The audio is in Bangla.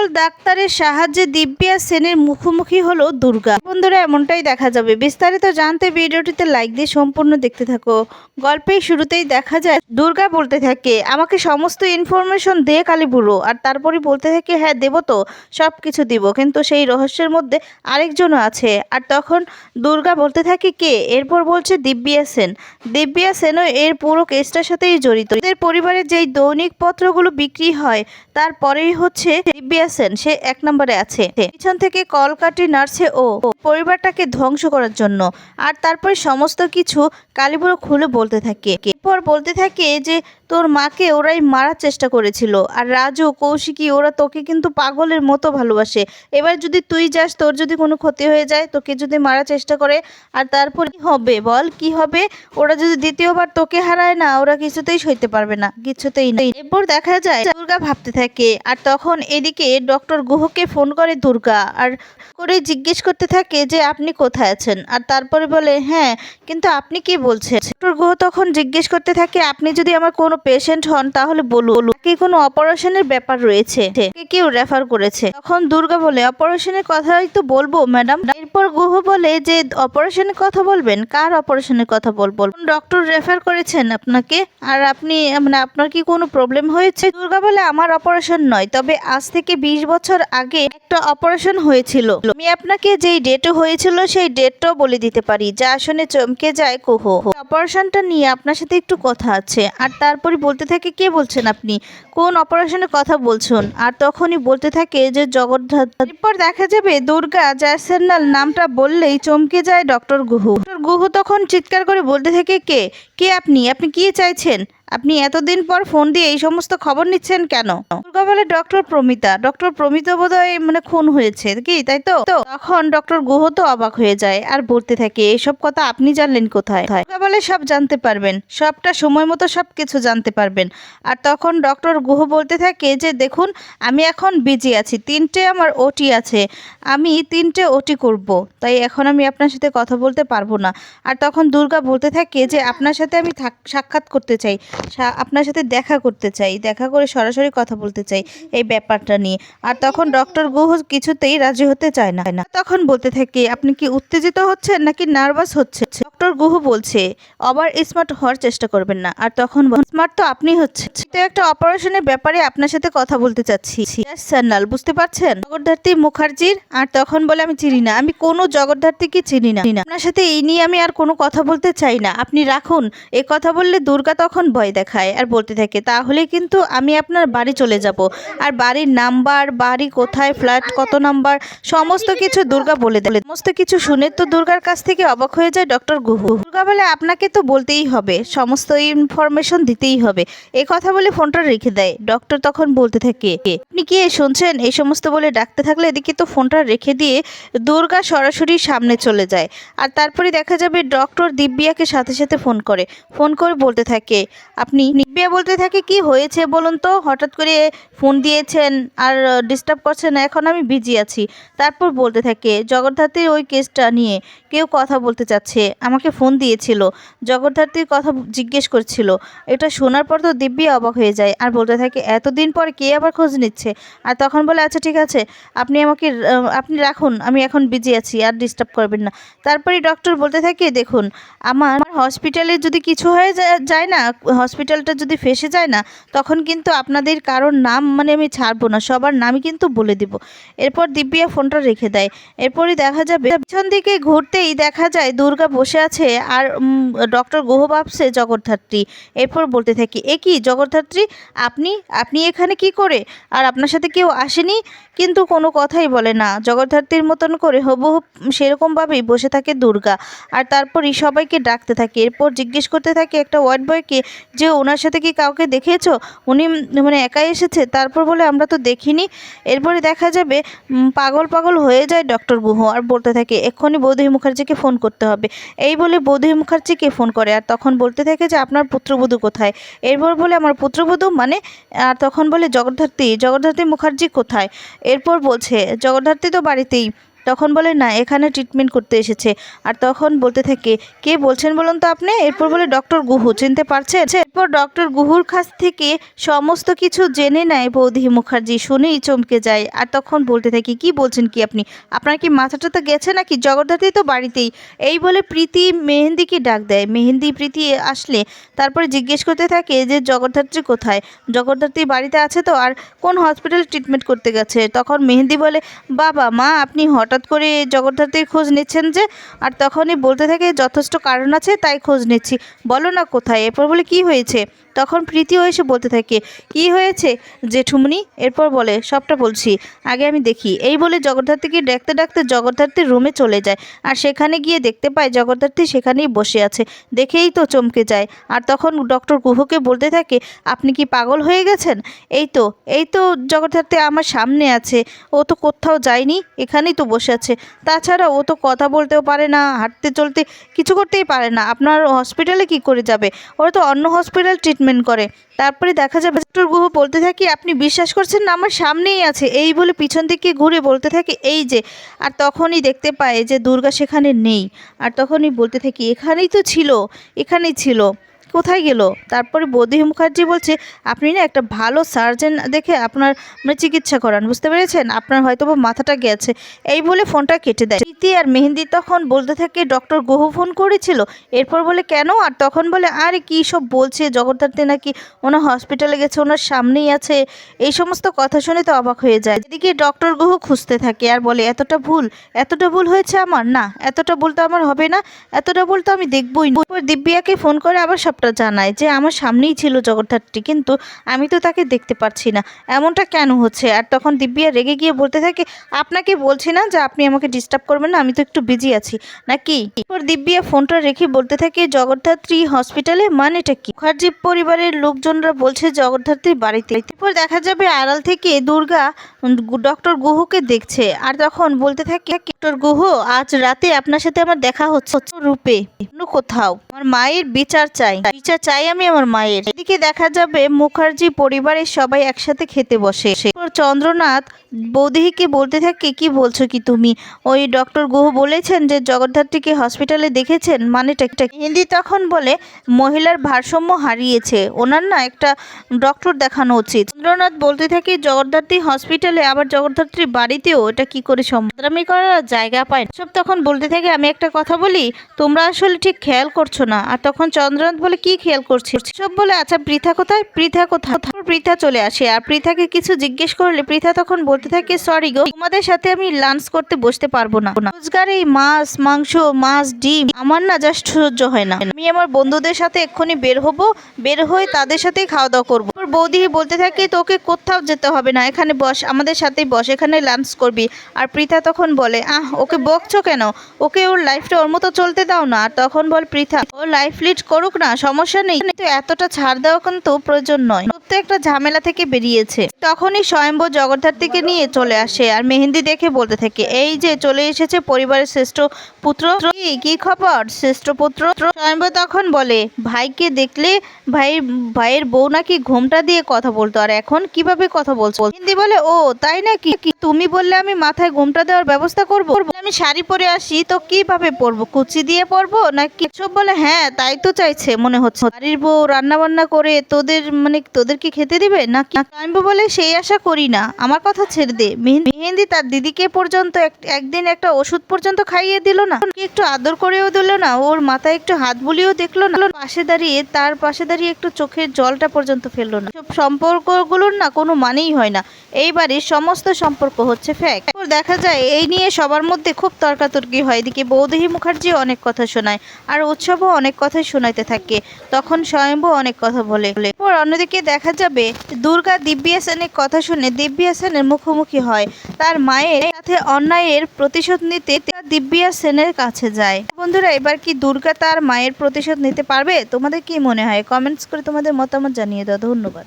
সকল ডাক্তারের সাহায্যে দিব্যা সেনের মুখোমুখি হলো দুর্গা। বন্ধুরা, এমনটাই দেখা যাবে। বিস্তারিত জানতে ভিডিওটিতে লাইক দিয়ে সম্পূর্ণ দেখতে থাকো। গল্পের শুরুতেই দেখা যায়, দুর্গা বলতে থাকে, আমাকে সমস্ত ইনফরমেশন দে কালীবুড়ো আর তারপরে বলতে থাকে হ্যাঁ দেবো তো সব কিছু দিব। কিন্তু সেই রহস্যের মধ্যে আরেকজনও আছে। আর তখন দুর্গা বলতে থাকে, কে? এরপর বলছে, দিব্যা সেন। দিব্যা সেনও এর পুরো কেসটার সাথেই জড়িত। এদের পরিবারের যেই দৈনিক পত্রগুলো বিক্রি হয়, তারপরেই হচ্ছে দিব্যা সেন সে এক নম্বরে আছে। পিছন থেকে কলকাটি নার্সে ও পরিবারটাকে ধ্বংস করার জন্য আর তারপরে সমস্ত কিছু কালীপুরো খুলে বলতে থাকে। এরপর বলতে থাকে যে, তোর মাকে ওরাই মারার চেষ্টা করেছিল আর রাজু, কৌশিকী, ওরা তোকে কিন্তু পাগলের মতো ভালোবাসে। এবার যদি তুই যাস, তোর যদি কোনো ক্ষতি হয়ে যায়, তোকে যদি মারার চেষ্টা করে, আর তারপর কি হবে বল? কি হবে? ওরা যদি দ্বিতীয়বার তোকে হারায় না, ওরা কিছুতেই সইতে পারবে না, কিছুতেই না। এরপর দেখা যায়, দুর্গা ভাবতে থাকে, আর তখন এদিকে ডক্টর গুহকে ফোন করে দুর্গা আর করে জিজ্ঞেস করতে থাকে যে আপনি কোথায় আছেন? আর তারপরে বলে হ্যাঁ কিন্তু আপনি কি বলছেন? ডক্টর গুহ তখন জিজ্ঞেস করতে থাকে, আপনি যদি আমার কোনো পেশেন্ট হন, তাহলে বলুন। কি কোনো অপারেশনের ব্যাপার রয়েছে? কেউ রেফার করেছে? তখন দুর্গা বলে, অপারেশনের কথাই তো বলব, ম্যাডাম। এরপর গুহ বলে, যে অপারেশনের কথা বলবেন, কার অপারেশনের কথা বলব? ডক্টর রেফার করেছেন আপনাকে, আর আপনি মানে আপনার কি কোনো প্রবলেম হয়েছে? দুর্গা বলে, আমার অপারেশন নয়, তবে আজ থেকে বিশ বছর আগে একটা অপারেশন হয়েছিল। আমি আপনাকে যেই ডেট হয়েছিল, সেই ডেটটাও বলে দিতে পারি, যা শুনে চমকে যায় কুহ অপারেশনটা নিয়ে আপনার সাথে একটু কথা আছে, আর তারপরে বলতে থাকে, কে বলছেন আপনি? কোন অপারেশনের কথা বলছেন? আর তখনই বলতে থাকে যে জগদ্ধাত এরপর দেখা যাবে দুর্গা জয়সেন্নাল নামটা বললেই চমকে যায় ডক্টর গুহু। ডক্টর গুহু তখন চিৎকার করে বলতে থাকে, কে? কে আপনি? আপনি কি চাইছেন? আপনি এতদিন পর ফোন দিয়ে এই সমস্ত খবর নিচ্ছেন কেন? দুর্গা বলে ডক্টর প্রমিতা। ডক্টর প্রমিতা বোধহয় মানে খুন হয়েছে কি, তাই তো? তখন ডক্টর গুহ তো অবাক হয়ে যায় আর বলতে থাকে, এসব কথা আপনি জানলেন কোথায়? দুর্গা বলে, সব জানতে পারবেন। সবটা সময় মতো সব কিছু জানতে পারবেন। আর তখন ডক্টর গুহ বলতে থাকে যে, দেখুন, আমি এখন বিজি আছি। তিনটে আমার ওটি আছে। আমি তিনটে ওটি করব। তাই এখন আমি আপনার সাথে কথা বলতে পারব না। আর তখন দুর্গা বলতে থাকে যে, আপনার সাথে আমি সাক্ষাৎ করতে চাই। আপনার সাথে দেখা করতে চাই, দেখা করে সরাসরি কথা বলতে চাই এই ব্যাপারটা নিয়ে। আর তখন ডক্টর গুহ কিছুতেই রাজি হতে চায় না। তখন বলতে থাকে, আপনি কি উত্তেজিত হচ্ছেন নাকি নার্ভাস হচ্ছে ডক্টর গুহ বলছে, আবার স্মার্ট হওয়ার চেষ্টা করবেন না। আর তখন স্মার্ট তো আপনি হচ্ছে একটা অপারেশনের ব্যাপারে আপনার সাথে কথা বলতে চাচ্ছি। সান্নাল বুঝতে পারছেন? জগদ্ধাত্রী মুখার্জির আর তখন বলে, আমি চিনি না। আমি কোনো জগদ্ধাত্রীকে চিনি না। আপনার সাথে এই নিয়ে আমি আর কোনো কথা বলতে চাই না। আপনি রাখুন, এ কথা বললে দুর্গা তখন ভয় দেখায় আর বলতে থাকে, তাহলে কিন্তু আমি আপনার বাড়ি চলে যাব। আর বাড়ির নাম্বার, বাড়ি কোথায়, ফ্ল্যাট কত নাম্বার, সমস্ত কিছু দুর্গা বলে দেয়। সমস্ত কিছু শুনে তো দুর্গার কাছ থেকে অবাক হয়ে যায় ডক্টর গুহু। দুর্গা বলে, আপনাকে তো বলতেই হবে, সমস্ত ইনফরমেশন দিতেই হবে। এ কথা বলে ফোনটা রেখে দেয়। ডক্টর তখন বলতে থাকে, আপনি কি শুনছেন? এই সমস্ত বলে ডাকতে থাকলে এদিকে তো ফোনটা রেখে দিয়ে দুর্গা সরাসরি সামনে চলে যায়। আর তারপরে দেখা যাবে ডক্টর দিব্যাকে সাথে সাথে ফোন করে। ফোন করে বলতে থাকে আপনি দিব্যা বলতে থাকে কি হয়েছে বলুন তো? হঠাৎ করে ফোন দিয়েছেন আর ডিস্টার্ব করছেন, এখন আমি বিজি আছি। তারপর বলতে থাকে, জগদ্ধাত্রীর ওই কেসটা নিয়ে কেউ কথা বলতে চাচ্ছে। আমাকে ফোন দিয়েছিল। জগদ্ধাত্রীর কথা জিজ্ঞেস করছিল। এটা শোনার পর তো দিব্যি অবাক হয়ে যায়। আর বলতে থাকে, এতদিন পর কে আবার খোঁজ নিচ্ছে? আর তখন বলে আচ্ছা ঠিক আছে। আপনি আমাকে আপনি রাখুন। আমি এখন বিজি আছি, আর ডিস্টার্ব করবেন না। তারপরে ডক্টর বলতে থাকে, দেখুন, আমার হসপিটালে যদি কিছু হয়ে যায় না হসপিটালটা যদি ফেসে যায় না, তখন কিন্তু আপনাদের কারোর নাম মানে আমি ছাড়বো না, সবার নামই কিন্তু বলে দিব। এরপর দিব্যা ফোনটা রেখে দেয়। এরপরই দেখা যাবে পিছন দিকে ঘুরতেই দেখা যায় দুর্গা বসে আছে আর ডক্টর গুহ ভাবছে জগদ্ধাত্রী। এরপর বলতে থাকি, এ কি জগদ্ধাত্রী, আপনি আপনি এখানে কি করে? আর আপনার সাথে কেউ আসেনি? কিন্তু কোনো কথাই বলে না। জগদ্ধাত্রীর মতন করে হবহু সেরকমভাবেই বসে থাকে দুর্গা। আর তারপরই সবাইকে ডাকতে থাকে। এরপর জিজ্ঞেস করতে থাকে একটা ওয়ার্ড বয়কে যে ওনার সাথে কি কাউকে দেখেছ উনি মানে একাই এসেছে? তারপর বলে, আমরা তো দেখিনি। এরপরে দেখা যাবে পাগল পাগল হয়ে যায় ডক্টর গুহ আর বলতে থাকে, এক্ষুনি বৌদি মুখার্জিকে ফোন করতে হবে। এই বলে বৌদি মুখার্জিকে ফোন করে? আর তখন বলতে থাকে যে, আপনার পুত্রবধূ কোথায়? এরপর বলে, আমার পুত্রবধূ মানে? আর তখন বলে, জগদ্ধাত্রী। জগদ্ধাত্রী মুখার্জি কোথায়? এরপর বলছে, জগদ্ধাত্রী তো বাড়িতেই। তখন বলে, না, এখানে ট্রিটমেন্ট করতে এসেছে। আর তখন বলতে থাকে, কে বলছেন বলুন তো আপনি? এরপর বলে, ডক্টর গুহু, চিনতে পারছেন? এরপর ডক্টর গুহুর কাছ থেকে সমস্ত কিছু জেনে নেয় বৌদি মুখার্জি, শুনেই চমকে যায়। আর তখন বলতে থাকি, কি বলছেন কি আপনি? আপনার কি মাথাটা তো গেছে নাকি? জগদ্ধাত্রী তো বাড়িতেই। এই বলে প্রীতি মেহেন্দিকে ডাক দেয়। মেহেন্দি প্রীতি আসলে তারপরে জিজ্ঞেস করতে থাকে যে, জগদ্ধাত্রী কোথায়? জগদ্ধাত্রী বাড়িতে আছে তো? আর কোন হসপিটালে ট্রিটমেন্ট করতে গেছে? তখন মেহেন্দি বলে, বাবা, মা, আপনি হঠাৎ করে জগদ্ধাত্রীর খোঁজ নিচ্ছেন যে, আর তখনই বলতে থাকে যথেষ্ট কারণ আছে, তাই খোঁজ নিচ্ছি। বলো না কোথায়? এরপর বলে, কি হয়েছে? তখন প্রীতিও এসে বলতে থাকে, কি হয়েছে? জেঠুমনি এরপর বলে, সবটা বলছি, আগে আমি দেখি। এই বলে জগদ্ধাত্রীকে ডাকতে ডাকতে জগদ্ধাত্রীর রুমে চলে যায়। আর সেখানে গিয়ে দেখতে পায় জগদ্ধাত্রী সেখানেই বসে আছে। দেখেই তো চমকে যায়। আর তখন ডক্টর গুহকে বলতে থাকে, আপনি কি পাগল হয়ে গেছেন? এই তো এই তো জগদ্ধাত্রী আমার সামনে আছে। ও তো কোথাও যায়নি, এখানেই তো বসে আছে। তাছাড়া ও তো কথা বলতেও পারে না, হাঁটতে চলতে কিছু করতেই পারে না। আপনার হসপিটালে কি করে যাবে? ওরা তো অন্য হসপিটাল ট্রিটমেন্ট করে। তারপরে দেখা যাবে ডক্টর গুহ বলতে থাকি, আপনি বিশ্বাস করছেন না? আমার সামনেই আছে। এই বলে পিছন দিকে ঘুরে বলতে থাকি, এই যে। আর তখনই দেখতে পায় যে দুর্গা সেখানে নেই। আর তখনই বলতে থাকি, এখানেই তো ছিল, এখানেই ছিল। কোথায় গেল? তারপরে বৌদি মুখার্জি বলছে, আপনি না একটা ভালো সার্জেন দেখে আপনার মানে চিকিৎসা করান, বুঝতে পেরেছেন? আপনার হয়তো মাথাটা গেছে। এই বলে ফোনটা কেটে দেয়। প্রীতি আর মেহেন্দি তখন বলতে থাকে, ডক্টর গুহ ফোন করেছিল? এরপর বলে, কেন? আর তখন বলে, আরে কী সব বলছে? জগদ্ধাত্রী নাকি ওনার হসপিটালে গেছে, ওনার সামনেই আছে। এই সমস্ত কথা শুনে তো অবাক হয়ে যায়। এদিকে ডক্টর গুহ খুঁজতে থাকে আর বলে, এতটা ভুল এতটা ভুল হয়েছে আমার? না, এতটা ভুল তো আমার হবে না, এতটা ভুল তো আমি দেখবই। দিব্যাকে ফোন করে আবার সবটা জানায় যে আমার সামনেই ছিল জগদ্ধাত্রী, কিন্তু আমি তো তাকে দেখতে পাচ্ছি না। এমনটা কেন হচ্ছে? আর তখন দিব্যা রেগে গিয়ে বলতে থাকে, আপনাকে বলছি না যে আপনি আমাকে ডিস্টার্ব করবেন না? আমি তো একটু বিজি আছি। নাকি? এরপর দিব্যা ফোনটা রেখে বলতে থাকে, জগদ্ধাত্রী হসপিটালে মানেটা কি? মুখার্জি পরিবারের লোকজনরা বলছে জগদ্ধাত্রী বাড়িতে। এরপর দেখা যাবে আড়াল থেকে দুর্গা ডক্টর গুহকে দেখছে। আর তখন বলতে থাকে ডক্টর গুহ, আজ রাতে আপনার সাথে আমার দেখা হচ্ছে রূপে কোথাও। আমার মায়ের বিচার চাই। বিচার চাই আমি আমার মায়ের। এদিকে দেখা যাবে মুখার্জি পরিবারের সবাই একসাথে খেতে বসে। চন্দ্রনাথ বৌদিকে বলতে থাকে, কি বলছো কি তুমি? ওই ডক্টর গুহ বলেছেন যে, জগদ্ধাত্রীকে হসপিটালে দেখেছেন মানে? হিন্দি তখন বলে, মহিলার ভারসাম্য হারিয়েছে। ওনার না একটা ডক্টর দেখানো উচিত। চন্দ্রনাথ বলতে থাকে, জগদ্ধাত্রী হসপিটালে আবার জগদ্ধাত্রী বাড়িতেও এটা কি করে সম্রামি করার জায়গা পায়। সব তখন বলতে থাকে, আমি একটা কথা বলি, তোমরা আসলে ঠিক খেয়াল করছ না। আর তখন চন্দ্রনাথ বলে, কি খেয়াল করছিস সব বলে আচ্ছা পৃথা কোথায়? পৃথা কোথায়? পৃথা চলে আসে। আর পৃথাকে কিছু জিজ্ঞেস করলে, পৃথা তখন বলতে থাকে সরি গো। তোমাদের সাথে আমি লাঞ্চ করতে বসতে পারব না। রোজগার এই মাছ, মাংস, মাছ, ডিম, আমার না জাস্ট সহ্য হয় না। আমি আমার বন্ধুদের সাথে এক্ষুনি বের হব, বের হয়ে তাদের সাথেই খাওয়া দাওয়া করব। তারপর বৌদি বলতে থাকে, তোকে কোথাও যেতে হবে না, এখানে বস, আমাদের সাথেই বস, এখানে লাঞ্চ করবি। আর পৃথা তখন বলে, আহ, ওকে বকছো কেন? ওকে ওর লাইফটা ওর মতো চলতে দাও না। আর তখন বল পৃথা ও লাইফ লিড করুক না, সমস্যা নেই। কিন্তু এতটা ছাড় দেওয়া কিন্তু প্রয়োজন নয়। তো একটা ঝামেলা থেকে বেরিয়েছে। তখনই স্বয়ম্ভ জগদ্ধাত্রীকে নিয়ে চলে আসে আর মেহেন্দি দেখে বলতে থাকে। এই যে চলে এসেছে পরিবারের শ্রেষ্ঠ পুত্র কি খবর? শ্রেষ্ঠ পুত্র তখন বলে, ভাইকে দেখলে ভাই ভাইয়ের বউ নাকি ঘোমটা দিয়ে কথা বলতো, আর এখন কীভাবে কথা বলছো? হিন্দি বলে, ও, তাই নাকি? তুমি বললে আমি মাথায় ঘোমটা দেওয়ার ব্যবস্থা করব? আমি শাড়ি পরে আসি, তো কীভাবে পরবো? কুচি দিয়ে পরবো নাকি সব বলে হ্যাঁ তাই তো চাইছে মনে হচ্ছে। বাড়ির বউ রান্না বান্না করে তোদের মানে তোদেরকে খেতে দিবে? নাকি? আমি বলে, সেই আশা করি না, আমার কথা ছেড়ে দে। মেহেন্দি তার দিদিকে পর্যন্ত এক- একদিন একটা ওষুধ পর্যন্ত খাইয়ে দিল না। একটু আদর করেও দিল না। ওর মাথায় একটু হাত বুলিয়েও দেখল না। পাশে দাঁড়িয়ে তার পাশে দাঁড়িয়ে একটু চোখের জলটা পর্যন্ত ফেলল না। সব সম্পর্কগুলোর না কোনো মানেই হয় না। এই বাড়ির সমস্ত সম্পর্ক হচ্ছে ফ্যাক দেখা যায়, এই নিয়ে সবার মধ্যে খুব তর্কাতর্কি হয়। এদিকে বৌদেহী মুখার্জি অনেক কথা শোনায়, আর উৎসবও অনেক কথাই শোনাইতে থাকে। তখন স্বয়ম্ভ অনেক কথা বলে। এরপর অন্যদিকে দেখা যাবে, দুর্গা দিব্যি হাসানের কথা শুনে দিব্যি হাসানের মুখোমুখি হয়। তার মায়ের সাথে অন্যায়ের প্রতিশোধ নিতে দিব্যি হাসানের সেনের কাছে যায়। বন্ধুরা, এবার কি দুর্গা তার মায়ের প্রতিশোধ নিতে পারবে? তোমাদের কি মনে হয়? কমেন্টস করে তোমাদের মতামত জানিয়ে দাও। ধন্যবাদ।